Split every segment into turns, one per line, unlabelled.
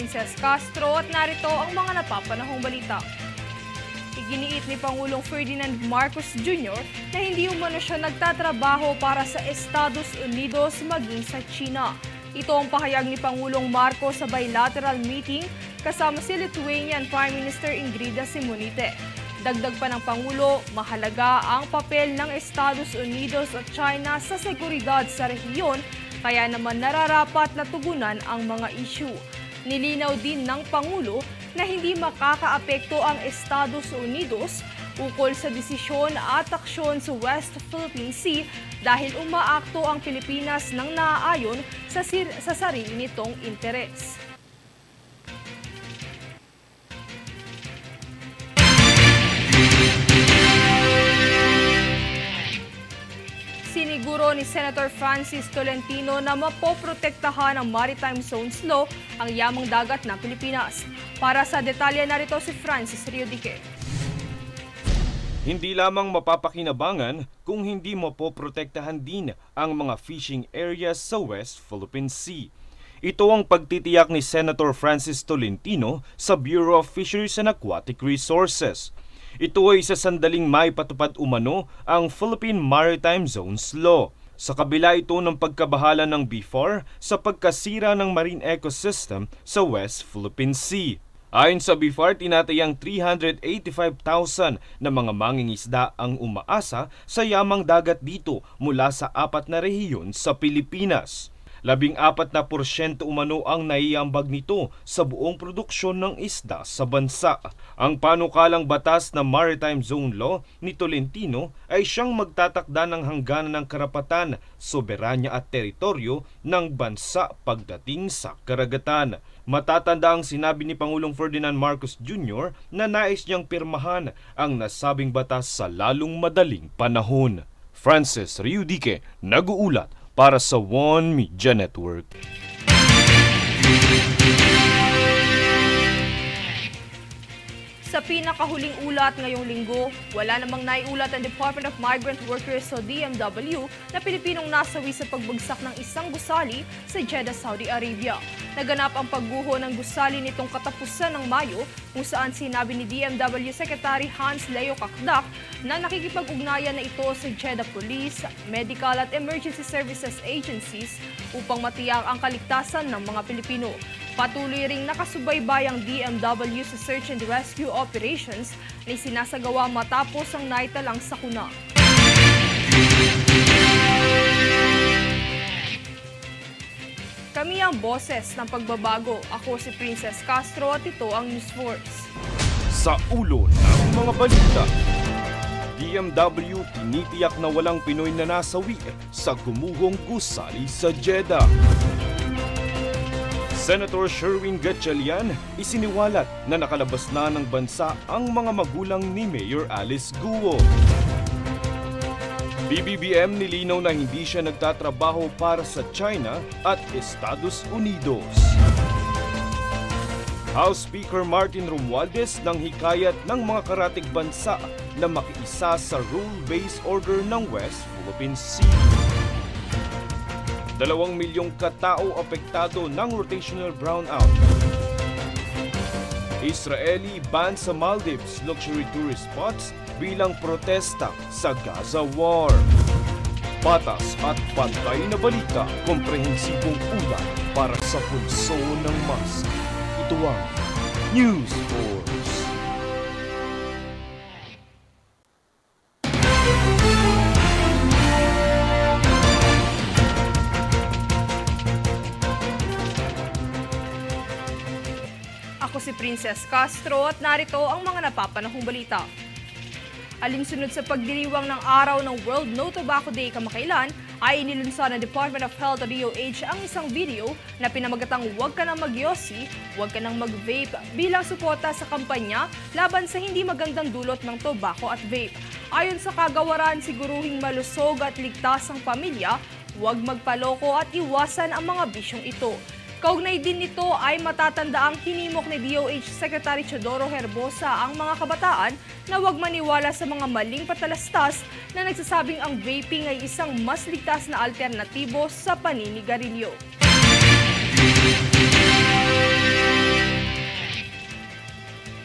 Princess Castro at narito ang mga napapanahong balita. Iginiit ni Pangulong Ferdinand Marcos Jr. na hindi umano siya nagtatrabaho para sa Estados Unidos maging sa China. Ito ang pahayag ni Pangulong Marcos sa bilateral meeting kasama si Lithuanian Prime Minister Ingrida Simonite. Dagdag pa ng Pangulo, mahalaga ang papel ng Estados Unidos at China sa seguridad sa rehiyon kaya naman nararapat na tugunan ang mga issue. Nilinaw din ng Pangulo na hindi makakaapekto ang Estados Unidos ukol sa desisyon at aksyon sa West Philippine Sea dahil umaakto ang Pilipinas ng naaayon sa, sa sarili nitong interes. Siniguro ni Senator Francis Tolentino na mapoprotektahan ng Maritime Zones Law ang yamang dagat ng Pilipinas. Para sa detalye narito si Francis Riodique.
Hindi lamang mapapakinabangan kung hindi mapoprotektahan din ang mga fishing areas sa West Philippine Sea. Ito ang pagtitiyak ni Senator Francis Tolentino sa Bureau of Fisheries and Aquatic Resources. Ito ay sa sandaling may patupad umano ang Philippine Maritime Zones Law. Sa kabila ito ng pagkabahala ng BFAR sa pagkasira ng marine ecosystem sa West Philippine Sea. Ayon sa BIFAR, tinatayang 385,000 na mga mangingisda ang umaasa sa yamang dagat dito mula sa apat na rehiyon sa Pilipinas. Labing apat na porsyento umano ang naiambag nito sa buong produksyon ng isda sa bansa. Ang panukalang batas na Maritime Zone Law ni Tolentino ay siyang magtatakda ng hangganan ng karapatan, soberanya at teritoryo ng bansa pagdating sa karagatan. Matatanda ang sinabi ni Pangulong Ferdinand Marcos Jr. na nais niyang pirmahan ang nasabing batas sa lalong madaling panahon. Francis Riudique, nag-uulat para sa One Media Network.
Sa pinakahuling ulat ngayong linggo, wala namang naiulat ang Department of Migrant Workers o DMW na Pilipinong nasawi sa pagbagsak ng isang gusali sa Jeddah, Saudi Arabia. Naganap ang pagguho ng gusali nitong katapusan ng Mayo kung saan sinabi ni DMW Secretary Hans Leo Kakdak na nakikipag-ugnayan na ito sa Jeddah Police, Medical at Emergency Services Agencies upang matiyak ang kaligtasan ng mga Pilipino. Patuloy ring nakasubaybay ang DMW sa search and rescue operations na sinasagawa matapos ang naitalang sakuna. Kami ang boses ng pagbabago. Ako si Princess Castro at ito ang News Force.
Sa ulo ng mga balita. DMW tinitiyak na walang Pinoy na nasawi sa gumuhong gusali sa Jeddah. Senator Sherwin Gatchalian isiniwalat na nakalabas na ng bansa ang mga magulang ni Mayor Alice Guo. BBBM nilinaw na hindi siya nagtatrabaho para sa China at Estados Unidos. House Speaker Martin Romualdez nang hikayat ng mga karatig bansa na makiisa sa rule-based order ng West Philippine Sea. Dalawang milyong katao apektado ng rotational brownout. Israeli ban sa Maldives luxury tourist spots bilang protesta sa Gaza War. Patas at pantay na balita, komprehensibong ulat para sa punso ng mas. Ito ang News
4. Princess Castro at narito ang mga napapanahong balita. Alinsunod sa pagdiriwang ng araw ng World No Tobacco Day kamakailan, ay inilunsad ng Department of Health DOH ang isang video na pinamagatang huwag ka nang magyosi, huwag ka nang mag-vape bilang suporta sa kampanya laban sa hindi magandang dulot ng tobacco at vape. Ayon sa kagawaran, siguruhing malusog at ligtas ang pamilya, huwag magpaloko at iwasan ang mga bisyong ito. Kaugnay din nito ay matatanda ang hinimok ni DOH Secretary Chodoro Herbosa ang mga kabataan na huwag maniwala sa mga maling patalastas na nagsasabing ang vaping ay isang mas ligtas na alternatibo sa paninigarilyo.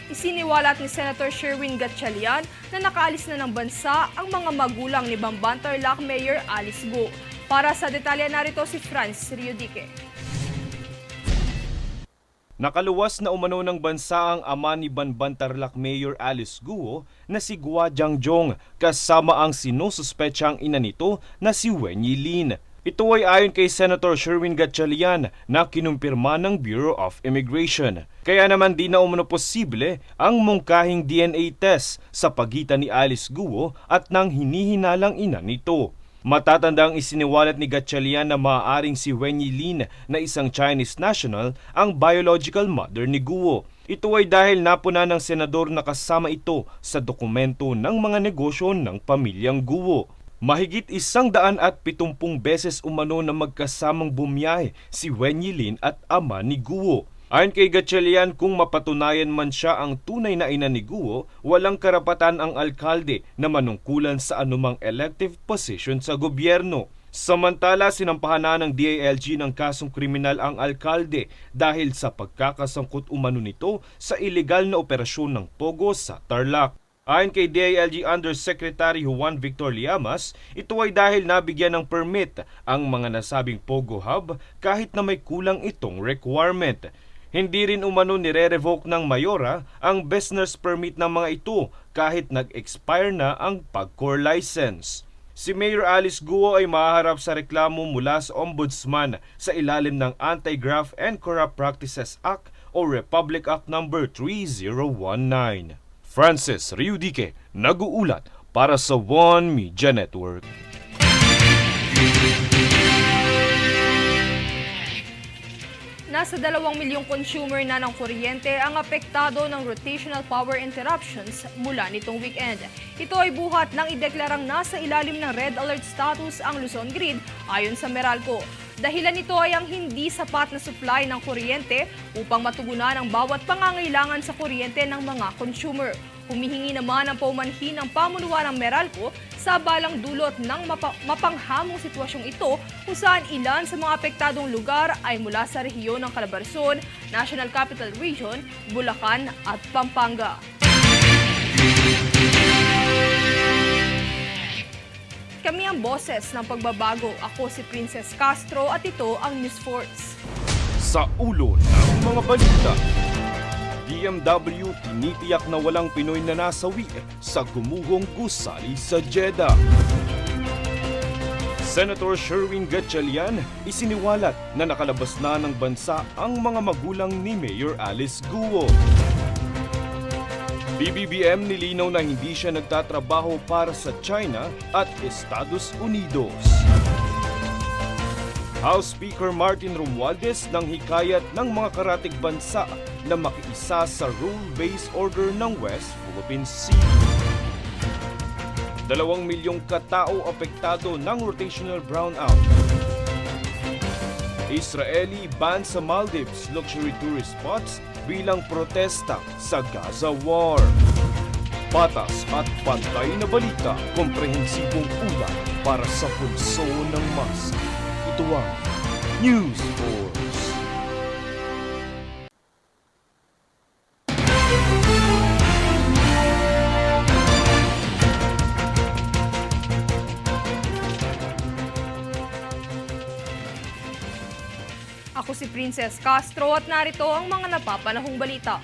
Isiniwalat ni Senator Sherwin Gatchalian na nakaalis na ng bansa ang mga magulang ni Bamban Tarlac Mayor Alice Go. Para sa detalye narito si Franz Riodique.
Nakaluwas na umano ng bansa ang ama ni Banban Tarlac Mayor Alice Guo na si Gua Jiangjong kasama ang sinususpetsang ina nito na si Wen Yilin. Ito ay ayon kay Senator Sherwin Gatchalian na kinumpirma ng Bureau of Immigration. Kaya naman di na umano posible ang mungkahing DNA test sa pagitan ni Alice Guo at ng hinihinalang ina nito. Matatandang isiniwalat ni Gatchalian na maaaring si Wen Yilin na isang Chinese national ang biological mother ni Guo. Ito ay dahil napuna ng senador na kasama ito sa dokumento ng mga negosyo ng pamilyang Guo. Mahigit isang daan at pitumpung beses umano na magkasamang bumiyahe si Wen Yilin at ama ni Guo. Ayon kay Gatchalian, kung mapatunayan man siya ang tunay na ina ni Guo, walang karapatan ang alkalde na manungkulan sa anumang elective position sa gobyerno. Samantala, sinampahan na ng DILG ng kasong kriminal ang alkalde dahil sa pagkakasangkot umano nito sa illegal na operasyon ng Pogo sa Tarlac. Ayon kay DILG Undersecretary Juan Victor Liamas, ito ay dahil nabigyan ng permit ang mga nasabing Pogo Hub kahit na may kulang itong requirement. Hindi rin umano nire-revoke ng Mayora ang business permit ng mga ito kahit nag-expire na ang PAGCOR license. Si Mayor Alice Guo ay mahaharap sa reklamo mula sa Ombudsman sa ilalim ng Anti-Graft and Corrupt Practices Act o Republic Act No. 3019. Francis Riudique, nag-uulat para sa One Media Network.
Nasa dalawang milyong consumer na ng kuryente ang apektado ng rotational power interruptions mula nitong weekend. Ito ay buhat ng ideklarang nasa ilalim ng red alert status ang Luzon Grid ayon sa Meralco. Dahilan nito ay ang hindi sapat na supply ng kuryente upang matugunan ang bawat pangangailangan sa kuryente ng mga consumer. Humihingi naman ang paumanhin ng pamunuan ng Meralco sa balang dulot ng mapa- mapanghamong sitwasyong ito kung saan ilan sa mga apektadong lugar ay mula sa rehiyon ng Calabarzon, National Capital Region, Bulacan at Pampanga. Kami ang boses ng pagbabago. Ako si Princess Castro at ito ang News Force.
Sa ulo ng mga balita, BMW tinitiyak na walang Pinoy na nasawi sa gumuhong gusali sa Jeddah. Senator Sherwin Gatchalian isiniwalat na nakalabas na ng bansa ang mga magulang ni Mayor Alice Guo. BBBM nilinaw na hindi siya nagtatrabaho para sa China at Estados Unidos. House Speaker Martin Romualdez nang hikayat ng mga karatig bansa na makiisa sa rule-based order ng West Philippine Sea. Dalawang milyong katao apektado ng rotational brownout. Israeli ban sa Maldives luxury tourist spots bilang protesta sa Gaza War. Patas at pantay na balita, komprehensibong ulat para sa pulso ng masa. Ito ang News Force.
Ako si Princess Castro at narito ang mga napapanahong balita.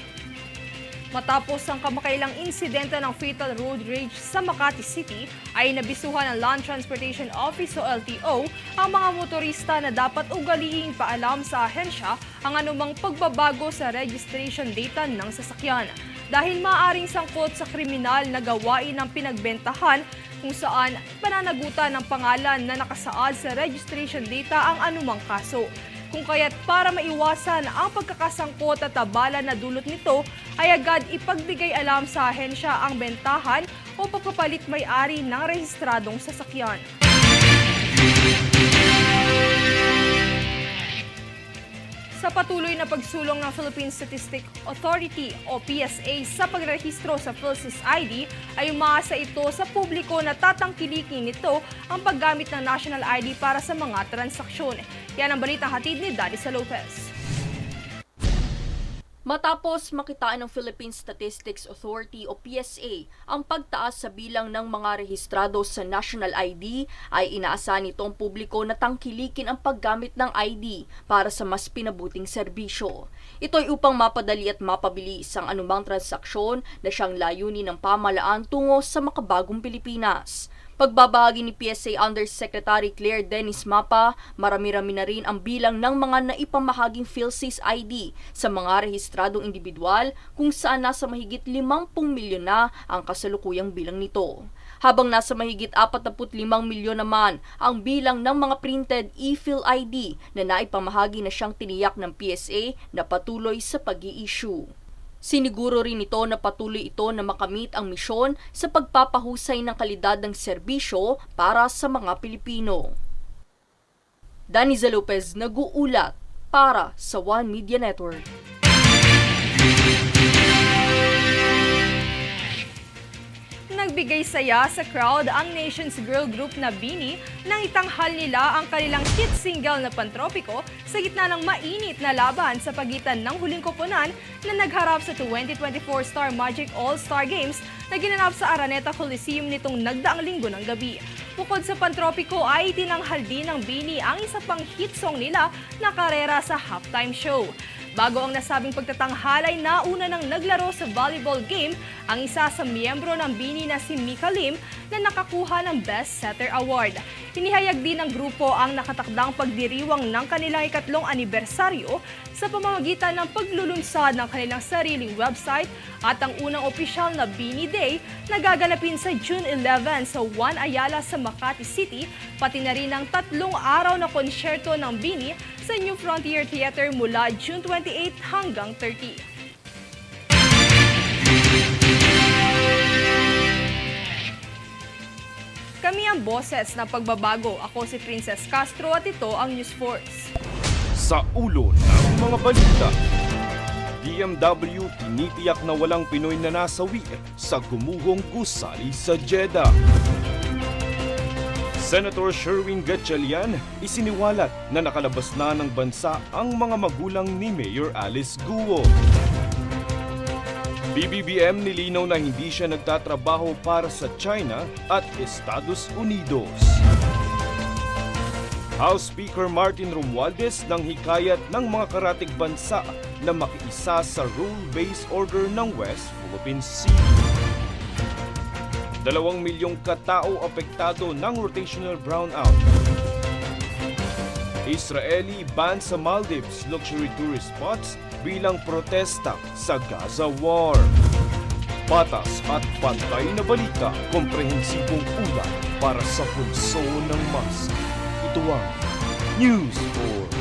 Matapos ang kamakailang insidente ng fatal road rage sa Makati City, ay nabisuhan ng Land Transportation Office o LTO ang mga motorista na dapat ugaliing paalam sa ahensya ang anumang pagbabago sa registration data ng sasakyan dahil maaaring sangkot sa kriminal na gawain ng pinagbentahan kung saan pananagutan ng pangalan na nakasaad sa registration data ang anumang kaso. Kung kaya't para maiwasan ang pagkakasangkot at abala na dulot nito, ay agad ipagbigay alam sa ahensya ang bentahan o pagpapalit may-ari ng rehistradong sasakyan. Sa patuloy na pagsulong ng Philippine Statistic Authority o PSA sa pagrehistro sa PhilSys ID ay umaasa ito sa publiko na tatangkilikin nito ang paggamit ng National ID para sa mga transaksyon. Yan ang balitang hatid ni Daddy sa Lopez.
Matapos makitaan ng Philippine Statistics Authority o PSA ang pagtaas sa bilang ng mga rehistrado sa National ID, ay inaasahan nitong publiko na tangkilikin ang paggamit ng ID para sa mas pinabuting serbisyo. Ito ay upang mapadali at mapabilis ang anumang transaksyon na siyang layunin ng pamalaan tungo sa makabagong Pilipinas. Pagbabahagi ni PSA Undersecretary Claire Dennis Mapa, marami-rami na rin ang bilang ng mga naipamahaging PhilSys ID sa mga rehistradong individual kung saan nasa mahigit 50 milyon na ang kasalukuyang bilang nito. Habang nasa mahigit 45 milyon naman ang bilang ng mga printed e-Phil ID na naipamahagi na siyang tiniyak ng PSA na patuloy sa pag issue Siniguro rin ito na patuloy ito na makamit ang misyon sa pagpapahusay ng kalidad ng serbisyo para sa mga Pilipino. Daniza Lopez nag-uulat para sa One Media Network.
Nagbigay saya sa crowd ang nation's girl group na Bini nang itanghal nila ang kanilang hit single na Pantropiko sa gitna ng mainit na laban sa pagitan ng huling koponan na nagharap sa 2024 Star Magic All-Star Games na ginanap sa Araneta Coliseum nitong nagdaang linggo ng gabi. Bukod sa Pantropiko ay tinanghal din ng Bini ang isa pang hit song nila na karera sa halftime show. Bago ang nasabing pagtatanghal ay nauna nang naglaro sa volleyball game ang isa sa miyembro ng Bini na si Mika Lim na nakakuha ng Best Setter Award. Inihayag din ng grupo ang nakatakdang pagdiriwang ng kanilang ikatlong anibersaryo sa pamamagitan ng paglulunsad ng kanilang sariling website at ang unang opisyal na Bini Day na gaganapin sa June 11 sa Juan Ayala sa Makati City, pati na rin ang tatlong araw na konsyerto ng Bini sa New Frontier Theater mula June 28 hanggang 30. Kami ang boses ng pagbabago. Ako si Princess Castro at ito ang News Force.
Sa ulo ng mga balita. BMW tinitiyak na walang Pinoy na nasawi sa gumuhong gusali sa Jeddah. Senator Sherwin Gatchalian isiniwalat na nakalabas na ng bansa ang mga magulang ni Mayor Alice Guo. BBBM nilinaw na hindi siya nagtatrabaho para sa China at Estados Unidos. House Speaker Martin Romualdez nang hikayat ng mga karatig bansa na makiisa sa rule-based order ng West Philippine Sea. Dalawang milyong katao apektado ng rotational brownout. Israeli ban sa Maldives luxury tourist spots bilang protesta sa Gaza War. Patas at pantay na balita, komprehensibong ulat para sa pulso ng masa. Ito ang News 4